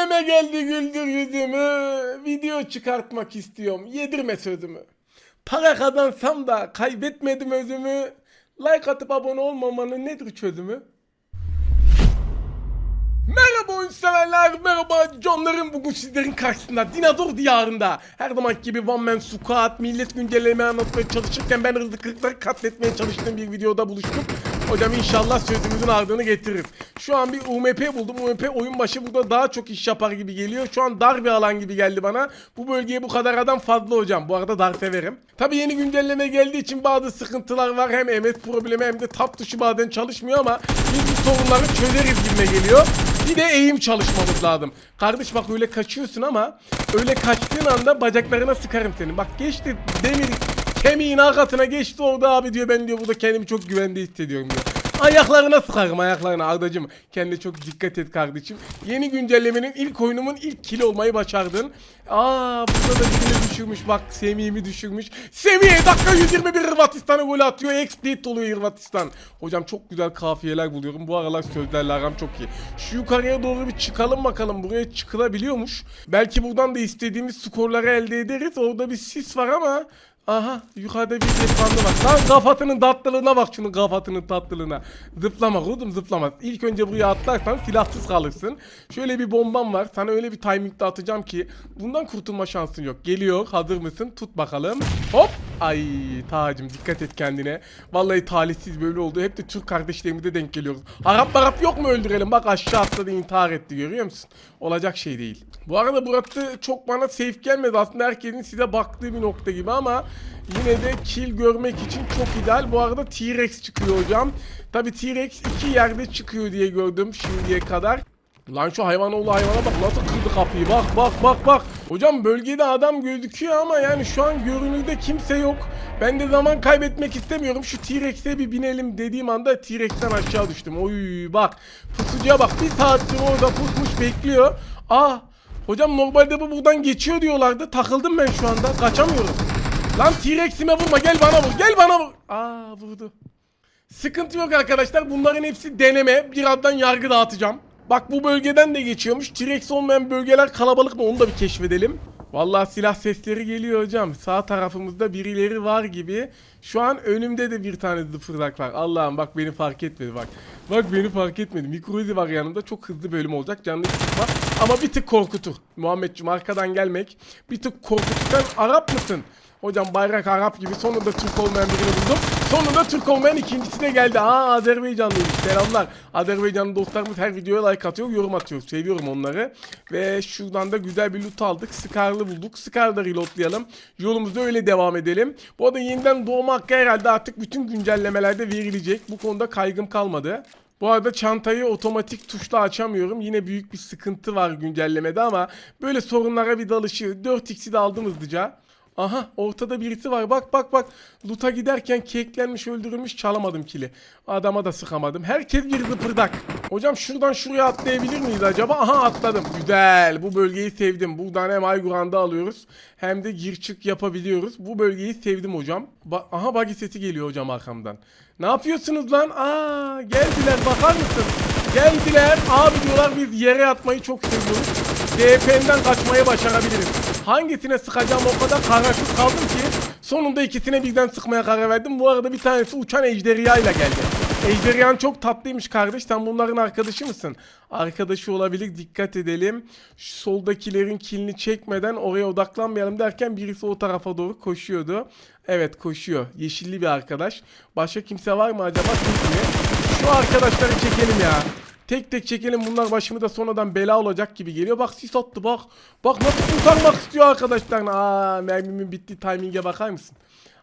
güncelleme geldi güldür yüzümü. Video çıkartmak istiyorum. Yedirme sözümü. Para kazansam da kaybetmedim özümü. Like atıp abone olmamanın nedir çözümü? Merhaba oyun severler, merhaba canlarım bugün sizlerin karşısında dinozor diyarında her zaman gibi One Man Squad millet güncelleme anlatmaya çalışırken ben hızlı kırıkları katletmeye çalıştığım bir videoda buluştuk. Hocam inşallah sözümüzün ardını getirir. Şu an bir UMP buldum. UMP oyun başı burada daha çok iş yapar gibi geliyor. Şu an dar bir alan gibi geldi bana. Bu bölgeye bu kadar adam fazla hocam. Bu arada dar severim. Tabi yeni güncelleme geldiği için bazı sıkıntılar var. Hem MS problemi hem de tap tuşu bazen çalışmıyor ama biz bu sorunları çözeriz gibime geliyor. Bir de eğim çalışmamız lazım. Kardeş bak öyle kaçıyorsun ama öyle kaçtığın anda bacaklarına sıkarım seni. Bak geçti demir kemiğin arkasına geçti orada abi diyor ben diyor burada kendimi çok güvende hissediyorum diyor. Ayaklarına sıkarım ayaklarına Ardacım. Kendine çok dikkat et kardeşim. Yeni güncellemenin ilk oyunumun ilk kili olmayı başardın. Aa burada da birini düşürmüş bak Semih'imi düşürmüş. Semih dakika 121 Hırvatistan'a gol atıyor. Exploit oluyor Hırvatistan. Hocam çok güzel kafiyeler buluyorum. Bu aralar sözlerle aram çok iyi. Şu yukarıya doğru bir çıkalım bakalım. Buraya çıkılabiliyormuş. Belki buradan da istediğimiz skorları elde ederiz. Orada bir sis var ama Aha yukarıda bir defandı var. Lan kafatının tatlılığına bak şunun kafatının tatlılığına. Zıplama kudum zıplama. İlk önce buraya atlarsan silahsız kalırsın. Şöyle bir bombam var. Sana öyle bir timingde atacağım ki bundan kurtulma şansın yok. Geliyor hazır mısın? Tut bakalım. Hop. Ay Tacım dikkat et kendine. Vallahi talihsiz böyle oldu. Hep de Türk kardeşlerimize denk geliyoruz. Arap Arap yok mu öldürelim? Bak aşağı atladı intihar etti görüyor musun? Olacak şey değil. Bu arada burası çok bana safe gelmedi. Aslında herkesin size baktığı bir nokta gibi ama yine de kill görmek için çok ideal. Bu arada T-Rex çıkıyor hocam. Tabi T-Rex iki yerde çıkıyor diye gördüm şimdiye kadar. Lan şu hayvanoğlu hayvana bak nasıl kırdı kapıyı bak bak bak bak. Hocam bölgede adam gözüküyor ama yani şu an görünürde kimse yok. Ben de zaman kaybetmek istemiyorum. Şu T-Rex'e bir binelim dediğim anda T-Rex'ten aşağı düştüm. Oy bak pusucuya bak bir saattir orada pusmuş bekliyor. Aa hocam normalde bu buradan geçiyor diyorlardı. Takıldım ben şu anda kaçamıyorum. Lan T-Rex'ime vurma gel bana vur gel bana vur. Aa vurdu. Sıkıntı yok arkadaşlar. Bunların hepsi deneme. Birazdan yargı dağıtacağım. Bak bu bölgeden de geçiyormuş. T-Rex olmayan bölgeler kalabalık mı onu da bir keşfedelim. Vallahi silah sesleri geliyor hocam. Sağ tarafımızda birileri var gibi. Şu an önümde de bir tane zıfırdak var. Allah'ım bak beni fark etmedi bak. Bak beni fark etmedi. Mikroizi var yanımda. Çok hızlı bölüm olacak. Canlı sıkma. Ama bir tık korkutur. Muhammedciğim arkadan gelmek. Bir tık korkutur. Sen Arap mısın? Hocam bayrak Arap gibi sonunda Türk olmayan birini buldum. Sonunda Türk olmayan ikincisi de geldi. Aa Azerbaycanlıymış. Selamlar. Azerbaycanlı dostlarımız her videoya like atıyor, yorum atıyor. Seviyorum onları. Ve şuradan da güzel bir loot aldık. Scar'lı bulduk. Scar'ı da reloadlayalım. Yolumuza öyle devam edelim. Bu arada yeniden doğma hakkı herhalde artık bütün güncellemelerde verilecek. Bu konuda kaygım kalmadı. Bu arada çantayı otomatik tuşla açamıyorum. Yine büyük bir sıkıntı var güncellemede ama böyle sorunlara bir dalışı. 4x'i de aldım hızlıca. Aha ortada birisi var. Bak bak bak. Loot'a giderken keklenmiş öldürülmüş çalamadım kili. Adama da sıkamadım. Herkes bir zıpırdak. Hocam şuradan şuraya atlayabilir miyiz acaba? Aha atladım. Güzel. Bu bölgeyi sevdim. Buradan hem Ayguranda alıyoruz. Hem de gir çık yapabiliyoruz. Bu bölgeyi sevdim hocam. Ba Aha buggy sesi geliyor hocam arkamdan. Ne yapıyorsunuz lan? Aa geldiler bakar mısın? Geldiler. Abi diyorlar biz yere atmayı çok seviyoruz. DP'den kaçmayı başarabiliriz. Hangisine sıkacağım o kadar kararsız kaldım ki sonunda ikisine birden sıkmaya karar verdim. Bu arada bir tanesi uçan ejderha ile geldi. Ejderhan çok tatlıymış kardeş. Sen bunların arkadaşı mısın? Arkadaşı olabilir. Dikkat edelim. Şu soldakilerin kilini çekmeden oraya odaklanmayalım derken birisi o tarafa doğru koşuyordu. Evet koşuyor. Yeşilli bir arkadaş. Başka kimse var mı acaba? Kimse. Şu arkadaşları çekelim ya. Tek tek çekelim bunlar başımı da sonradan bela olacak gibi geliyor. Bak sis attı bak. Bak nasıl kurtarmak istiyor arkadaşlarına. Aa mermimin bittiği timing'e bakar mısın?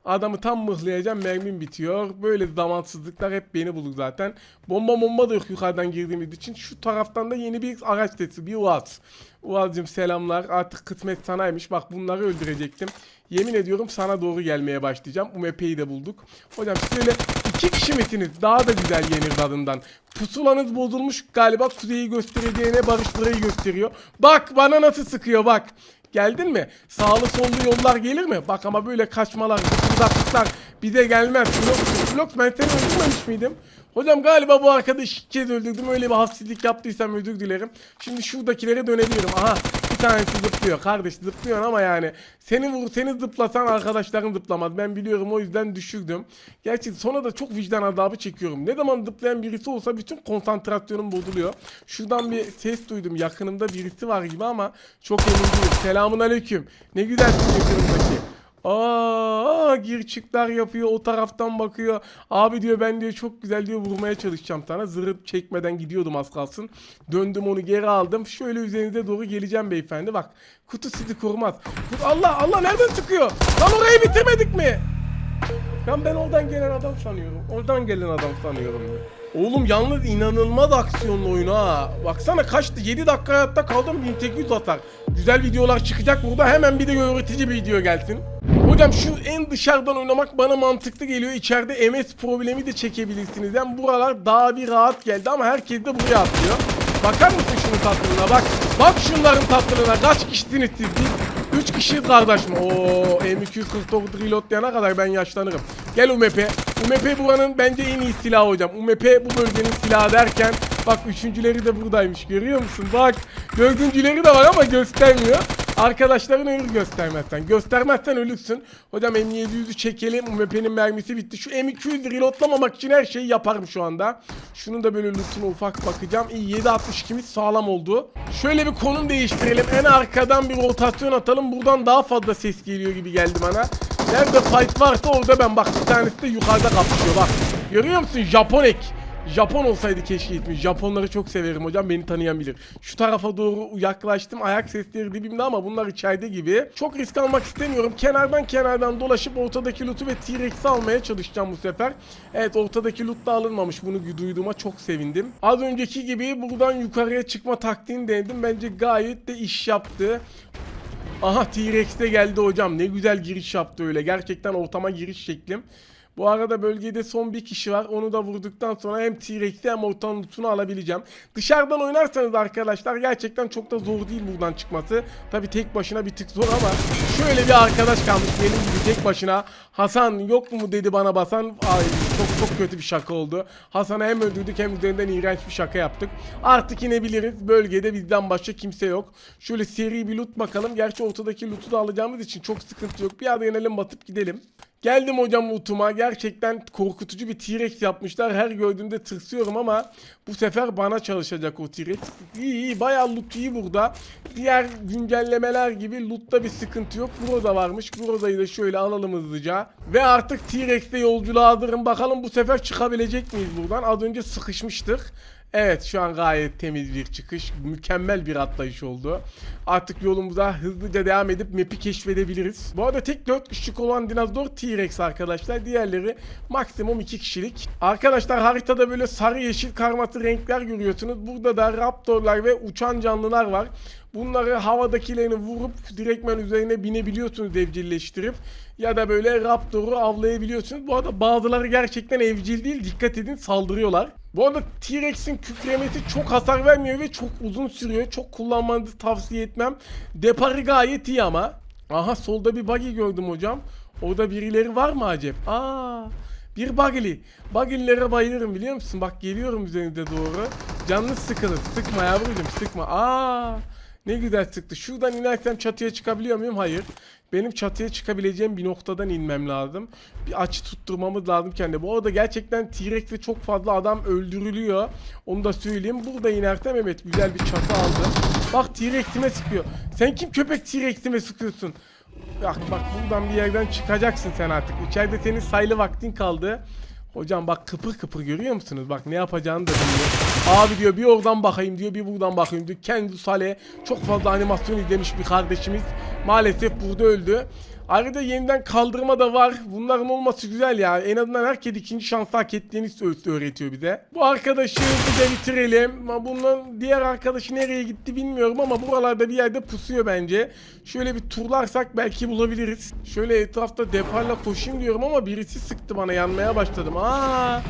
Adamı tam mıhlayacağım mermim bitiyor. Böyle zamansızlıklar hep beni bulur zaten. Bomba bomba da yok yukarıdan girdiğimiz için. Şu taraftan da yeni bir araç sesi. Bir Uaz. Uaz'cım selamlar. Artık kısmet sanaymış. Bak bunları öldürecektim. Yemin ediyorum sana doğru gelmeye başlayacağım. UMP'yi de bulduk. Hocam siz öyle iki kişi misiniz? Daha da güzel yenir tadından. Pusulanız bozulmuş galiba kuzeyi göstereceğine barışları gösteriyor. Bak bana nasıl sıkıyor bak. Geldin mi? Sağlı sollu yollar gelir mi? Bak ama böyle kaçmalar, uzaklıklar bize gelmez. Flox, Flox ben seni öldürmemiş miydim? Hocam galiba bu arkadaşı iki kez öldürdüm. Öyle bir haksızlık yaptıysam özür dilerim. Şimdi şuradakilere dönebilirim. Aha bir tanesi zıplıyor. Kardeş zıplıyor ama yani seni vur seni zıplasan arkadaşların zıplamaz. Ben biliyorum o yüzden düşürdüm. Gerçi sonra da çok vicdan azabı çekiyorum. Ne zaman zıplayan birisi olsa bütün konsantrasyonum bozuluyor. Şuradan bir ses duydum. Yakınımda birisi var gibi ama çok emin değilim. Selamun aleyküm. Ne güzelsin yakınımdaki. Aa, gir çıklar yapıyor o taraftan bakıyor. Abi diyor ben diyor çok güzel diyor vurmaya çalışacağım sana. Zırhıp çekmeden gidiyordum az kalsın. Döndüm onu geri aldım. Şöyle üzerinize doğru geleceğim beyefendi. Bak kutu sizi korumaz. Allah Allah nereden çıkıyor? Lan orayı bitirmedik mi? Lan ben oradan gelen adam sanıyorum. Oradan gelen adam sanıyorum. Oğlum yalnız inanılmaz aksiyonlu oyun ha. Baksana kaçtı? 7 dakika hayatta kaldım 1800 atar. Güzel videolar çıkacak burada. Hemen bir de öğretici bir video gelsin. Hocam şu en dışarıdan oynamak bana mantıklı geliyor. İçeride MS problemi de çekebilirsiniz. Yani buralar daha bir rahat geldi ama herkes de buraya atlıyor. Bakar mısın şunun tatlılığına bak. Bak şunların tatlılığına. Kaç kişisiniz siz? Biz 3 kişi kardeş mi? Oo M249 reloadlayana kadar ben yaşlanırım. Gel UMP. UMP buranın bence en iyi silahı hocam. UMP bu bölgenin silahı derken bak üçüncüleri de buradaymış görüyor musun? Bak dördüncüleri de var ama göstermiyor. Arkadaşların ölür göstermezsen. Göstermezsen ölürsün. Hocam M700'ü çekelim. UMP'nin mermisi bitti. Şu M200 reloadlamamak için her şeyi yaparım şu anda. Şunun da böyle loot'una ufak bakacağım. İyi 7.62'miz sağlam oldu. Şöyle bir konum değiştirelim. En arkadan bir rotasyon atalım. Buradan daha fazla ses geliyor gibi geldi bana. Nerede fight varsa orada ben bak bir tanesi de yukarıda kapışıyor bak. Görüyor musun? Japonek. Japon olsaydı keşke gitmiş. Japonları çok severim hocam. Beni tanıyan bilir. Şu tarafa doğru yaklaştım. Ayak sesleri dibimde ama bunlar içeride gibi. Çok risk almak istemiyorum. Kenardan kenardan dolaşıp ortadaki loot'u ve T-Rex'i almaya çalışacağım bu sefer. Evet ortadaki loot da alınmamış. Bunu duyduğuma çok sevindim. Az önceki gibi buradan yukarıya çıkma taktiğini denedim. Bence gayet de iş yaptı. Aha T-Rex de geldi hocam. Ne güzel giriş yaptı öyle. Gerçekten ortama giriş şeklim. Bu arada bölgede son bir kişi var. Onu da vurduktan sonra hem T-Rex'i hem ortanın lootunu alabileceğim. Dışarıdan oynarsanız arkadaşlar gerçekten çok da zor değil buradan çıkması. Tabi tek başına bir tık zor ama şöyle bir arkadaş kalmış benim gibi tek başına. Hasan yok mu dedi bana basan. Ay çok çok kötü bir şaka oldu. Hasan'ı hem öldürdük hem üzerinden iğrenç bir şaka yaptık. Artık inebiliriz. Bölgede bizden başka kimse yok. Şöyle seri bir loot bakalım. Gerçi ortadaki loot'u da alacağımız için çok sıkıntı yok. Bir ara inelim batıp gidelim. Geldim hocam loot'uma. Gerçekten korkutucu bir T-Rex yapmışlar. Her gördüğümde tırsıyorum ama bu sefer bana çalışacak o T-Rex. İyi iyi bayağı loot iyi burada. Diğer güncellemeler gibi loot'ta bir sıkıntı yok. Groza varmış. Groza'yı da şöyle alalım hızlıca. Ve artık T-Rex'te yolculuğa hazırım. Bakalım bu sefer çıkabilecek miyiz buradan? Az önce sıkışmıştık. Evet şu an gayet temiz bir çıkış. Mükemmel bir atlayış oldu. Artık yolumuza hızlıca devam edip map'i keşfedebiliriz. Bu arada tek 4 kişilik olan dinozor T-Rex arkadaşlar. Diğerleri maksimum 2 kişilik. Arkadaşlar haritada böyle sarı yeşil karması renkler görüyorsunuz. Burada da raptorlar ve uçan canlılar var. Bunları havadakilerini vurup direktmen üzerine binebiliyorsunuz evcilleştirip. Ya da böyle raptoru avlayabiliyorsunuz. Bu arada bazıları gerçekten evcil değil. Dikkat edin saldırıyorlar. Bu arada T-Rex'in kükremesi çok hasar vermiyor ve çok uzun sürüyor. Çok kullanmanızı tavsiye etmem. Deparı gayet iyi ama. Aha solda bir buggy gördüm hocam. Orada birileri var mı acep? Aa, bir buggy. Buggy'lere bayılırım biliyor musun? Bak geliyorum üzerinde doğru. Canınız sıkılır. Sıkma yavrucuğum sıkma. Aa, ne güzel sıktı. Şuradan inersem çatıya çıkabiliyor muyum? Hayır. Benim çatıya çıkabileceğim bir noktadan inmem lazım. Bir açı tutturmamız lazım kendi. Bu arada gerçekten T-Rex'te çok fazla adam öldürülüyor. Onu da söyleyeyim. Burada inersem evet güzel bir çatı aldım. Bak T-Rex'ime sıkıyor. Sen kim köpek T-Rex'ime sıkıyorsun? Bak bak buradan bir yerden çıkacaksın sen artık. İçeride senin sayılı vaktin kaldı. Hocam bak kıpır kıpır görüyor musunuz? Bak ne yapacağını da biliyor. Abi diyor bir oradan bakayım diyor bir buradan bakayım diyor. Kendi Sale çok fazla animasyon izlemiş bir kardeşimiz. Maalesef burada öldü. Ayrıca yeniden kaldırma da var. Bunların olması güzel ya. En azından herkes ikinci şans hak ettiğini öğretiyor bize. Bu arkadaşı de bitirelim. Bunun diğer arkadaşı nereye gitti bilmiyorum ama buralarda bir yerde pusuyor bence. Şöyle bir turlarsak belki bulabiliriz. Şöyle etrafta deparla koşayım diyorum ama birisi sıktı bana yanmaya başladım. Aa!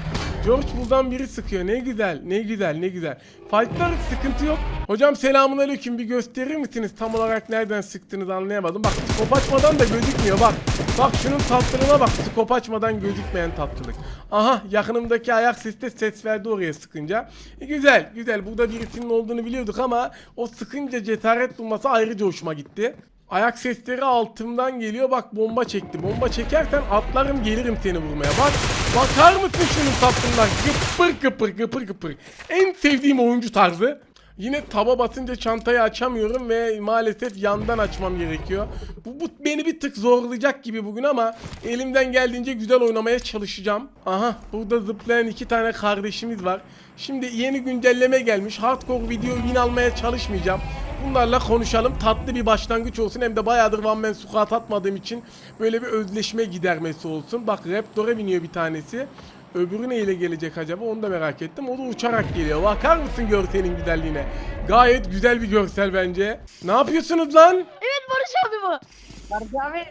George buradan biri sıkıyor. Ne güzel, ne güzel, ne güzel. Fight'lar sıkıntı yok. Hocam selamun aleyküm bir gösterir misiniz? Tam olarak nereden sıktığınızı anlayamadım. Bak skop açmadan da gözükmüyor bak. Bak şunun tatlılığına bak. Skop açmadan gözükmeyen tatlılık. Aha yakınımdaki ayak sesi de ses verdi oraya sıkınca. E, güzel, güzel. Burada birisinin olduğunu biliyorduk ama o sıkınca cesaret bulması ayrıca hoşuma gitti. Ayak sesleri altımdan geliyor. Bak bomba çekti. Bomba çekersen atlarım gelirim seni vurmaya. Bak bakar mısın şunun tatlından? Gıpır gıpır gıpır gıpır. En sevdiğim oyuncu tarzı. Yine taba basınca çantayı açamıyorum ve maalesef yandan açmam gerekiyor. Bu, bu beni bir tık zorlayacak gibi bugün ama elimden geldiğince güzel oynamaya çalışacağım. Aha burada zıplayan iki tane kardeşimiz var. Şimdi yeni güncelleme gelmiş. Hardcore video win almaya çalışmayacağım. Bunlarla konuşalım. Tatlı bir başlangıç olsun. Hem de bayağıdır One Man Squad atmadığım için böyle bir özleşme gidermesi olsun. Bak Raptor'a biniyor bir tanesi. Öbürü neyle gelecek acaba onu da merak ettim. O da uçarak geliyor. Bakar mısın görselin güzelliğine? Gayet güzel bir görsel bence. Ne yapıyorsunuz lan? Evet Barış abi bu. Barış abi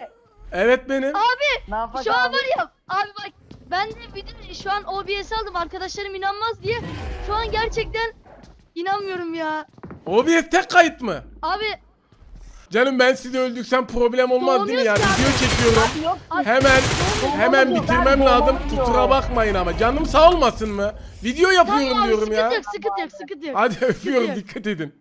Evet benim. Abi ne yapak şu an abi? var ya abi bak ben de bir de şu an OBS aldım arkadaşlarım inanmaz diye. Şu an gerçekten inanmıyorum ya. OBS tek kayıt mı? Abi Canım ben sizi öldürsem problem olmaz değil mi ya? Doğmuyorsun Video çekiyorum. Yok Abi, Hemen hemen bitirmem lazım. Kusura bakmayın ama. Canım sağ olmasın mı? Video yapıyorum abi diyorum sıkıntı ya. yok sıkıntı yok sıkıntı yok. Hadi öpüyorum yok. dikkat edin.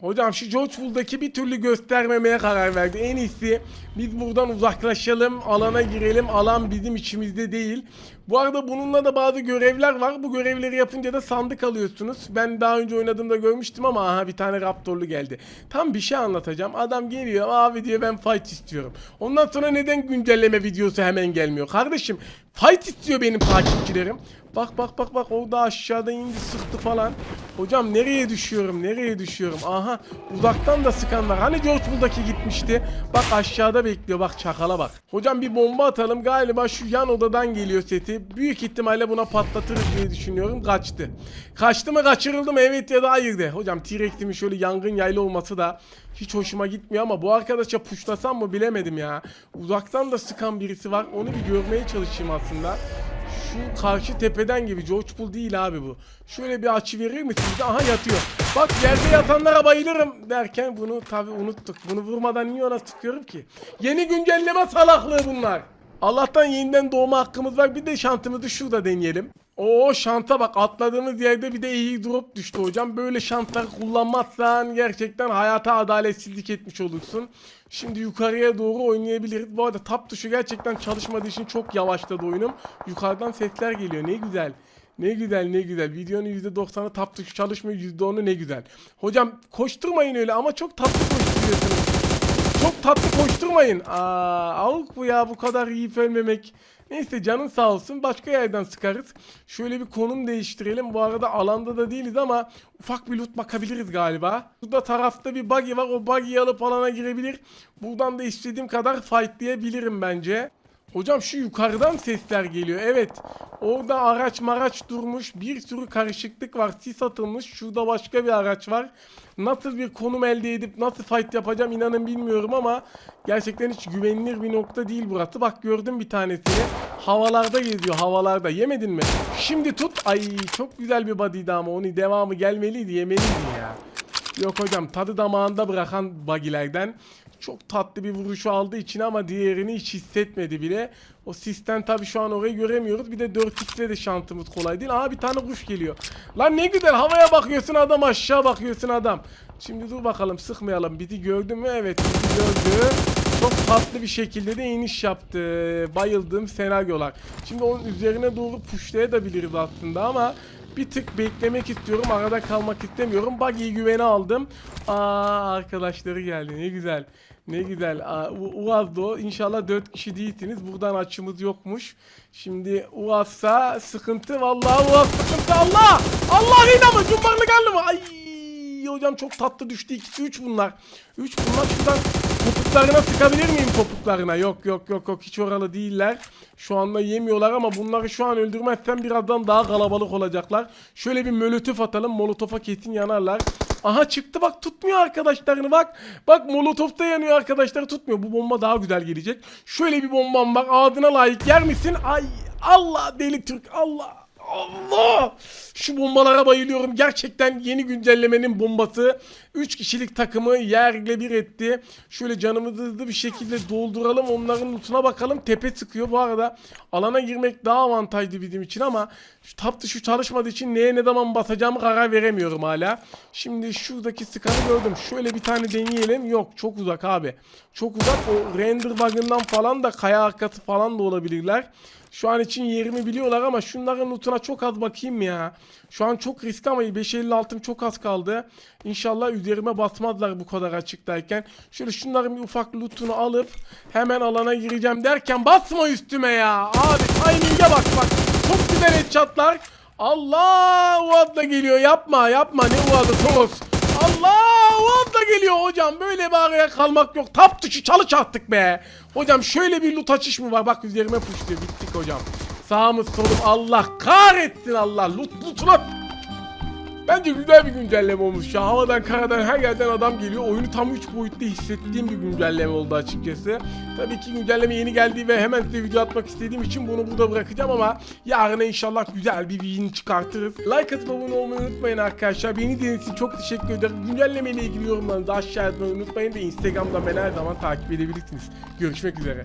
Hocam şu George Pool'daki bir türlü göstermemeye karar verdi. En iyisi biz buradan uzaklaşalım, alana girelim. Alan bizim içimizde değil. Bu arada bununla da bazı görevler var. Bu görevleri yapınca da sandık alıyorsunuz. Ben daha önce oynadığımda görmüştüm ama aha bir tane Raptorlu geldi. Tam bir şey anlatacağım. Adam geliyor abi diyor ben fight istiyorum. Ondan sonra neden güncelleme videosu hemen gelmiyor? Kardeşim fight istiyor benim takipçilerim. Bak bak bak bak orada aşağıda indi sıktı falan. Hocam nereye düşüyorum nereye düşüyorum. Aha uzaktan da sıkan var. Hani George Bull'daki gitmişti. Bak aşağıda bekliyor bak çakala bak. Hocam bir bomba atalım galiba şu yan odadan geliyor seti. Büyük ihtimalle buna patlatırız diye düşünüyorum. Kaçtı. Kaçtı mı kaçırıldı mı evet ya da hayır de. Hocam T-Rex'imin şöyle yangın yaylı olması da hiç hoşuma gitmiyor ama bu arkadaşa puşlasam mı bilemedim ya. Uzaktan da sıkan birisi var. Onu bir görmeye çalışayım aslında. Şu karşı tepeden gibi George Pool değil abi bu. Şöyle bir açı verir misiniz? Aha yatıyor. Bak yerde yatanlara bayılırım derken bunu tabi unuttuk. Bunu vurmadan niye ona sıkıyorum ki? Yeni güncelleme salaklığı bunlar. Allah'tan yeniden doğma hakkımız var. Bir de şantımızı şurada deneyelim. Oo şanta bak atladığımız yerde bir de iyi drop düştü hocam. Böyle şantları kullanmazsan gerçekten hayata adaletsizlik etmiş olursun. Şimdi yukarıya doğru oynayabiliriz. Bu arada tap tuşu gerçekten çalışmadığı için çok yavaşladı oyunum. Yukarıdan sesler geliyor. Ne güzel. Ne güzel ne güzel. Videonun %90'ı tap tuşu çalışmıyor. %10'u ne güzel. Hocam koşturmayın öyle ama çok tatlı koşturuyorsunuz. Çok tatlı koşturmayın. Aa, avuk bu ya bu kadar yiyip ölmemek. Neyse canın sağ olsun başka yerden sıkarız. Şöyle bir konum değiştirelim. Bu arada alanda da değiliz ama ufak bir loot bakabiliriz galiba. Burada tarafta bir buggy var. O buggy'yi alıp alana girebilir. Buradan da istediğim kadar fightlayabilirim bence. Hocam şu yukarıdan sesler geliyor. Evet. Orada araç maraç durmuş. Bir sürü karışıklık var. Sis atılmış. Şurada başka bir araç var. Nasıl bir konum elde edip nasıl fight yapacağım inanın bilmiyorum ama gerçekten hiç güvenilir bir nokta değil burası. Bak gördüm bir tanesini. Havalarda geziyor havalarda. Yemedin mi? Şimdi tut. Ay çok güzel bir body'di ama onu devamı gelmeliydi yemeliydi ya. Yok hocam tadı damağında bırakan bagilerden çok tatlı bir vuruşu aldı içine ama diğerini hiç hissetmedi bile. O sisten tabi şu an orayı göremiyoruz. Bir de 4x'le de şansımız kolay değil. Aa bir tane kuş geliyor. Lan ne güzel havaya bakıyorsun adam aşağı bakıyorsun adam. Şimdi dur bakalım sıkmayalım. Bizi gördü mü? Evet bizi gördü. Çok tatlı bir şekilde de iniş yaptı. Bayıldığım senaryolar. Şimdi onun üzerine doğru pushlayabiliriz aslında ama bir tık beklemek istiyorum. Arada kalmak istemiyorum. Buggy'yi güvene aldım. Aa arkadaşları geldi. Ne güzel. Ne güzel. Aa, U- Uaz da o. İnşallah 4 kişi değilsiniz. Buradan açımız yokmuş. Şimdi Uaz'sa sıkıntı. Vallahi Uaz sıkıntı. Allah! Allah yine mi? Cumbarlı geldi mi? Ay hocam çok tatlı düştü. İkisi 3 bunlar. 3 bunlar şuradan topuklarına sıkabilir miyim topuklarına? Yok yok yok yok hiç oralı değiller. Şu anda yemiyorlar ama bunları şu an öldürmezsem birazdan daha kalabalık olacaklar. Şöyle bir molotof atalım. Molotofa kesin yanarlar. Aha çıktı bak tutmuyor arkadaşlarını bak. Bak molotofta yanıyor arkadaşları tutmuyor. Bu bomba daha güzel gelecek. Şöyle bir bombam var. Ağzına layık yer misin? Ay Allah deli Türk Allah. Allah! Şu bombalara bayılıyorum. Gerçekten yeni güncellemenin bombası 3 kişilik takımı yerle bir etti. Şöyle canımızı hızlı bir şekilde dolduralım. Onların lootuna bakalım. Tepe sıkıyor. Bu arada alana girmek daha avantajlı bizim için ama şu tap tuşu çalışmadığı için neye ne zaman basacağımı karar veremiyorum hala. Şimdi şuradaki sıkanı gördüm. Şöyle bir tane deneyelim. Yok çok uzak abi. Çok uzak. O render bug'ından falan da kaya arkası falan da olabilirler. Şu an için yerimi biliyorlar ama şunların lootuna çok az bakayım ya. Şu an çok riskli ama 5.56'm çok az kaldı. İnşallah üzerime basmazlar bu kadar açıktayken. Şöyle şunların bir ufak lootunu alıp hemen alana gireceğim derken basma üstüme ya. Abi timing'e bak bak. Çok güzel headshotlar. Allah Uad da geliyor yapma yapma ne Uad'ı Toros. Allah Uad da geliyor hocam böyle araya kalmak yok. Tap tuşu çalış attık be. Hocam şöyle bir loot açış mı var bak üzerime puşluyor bittik hocam. Sağımız solum Allah kahretsin Allah loot lootuna Bence güzel bir güncelleme olmuş ya. Havadan karadan her yerden adam geliyor. Oyunu tam 3 boyutlu hissettiğim bir güncelleme oldu açıkçası. Tabii ki güncelleme yeni geldi ve hemen size video atmak istediğim için bunu burada bırakacağım ama yarına inşallah güzel bir win çıkartırız. Like atıp abone olmayı unutmayın arkadaşlar. Beni dinlediğiniz için çok teşekkür ederim. Güncelleme ile ilgili yorumlarınızı aşağıya yazmayı unutmayın ve Instagram'da beni her zaman takip edebilirsiniz. Görüşmek üzere.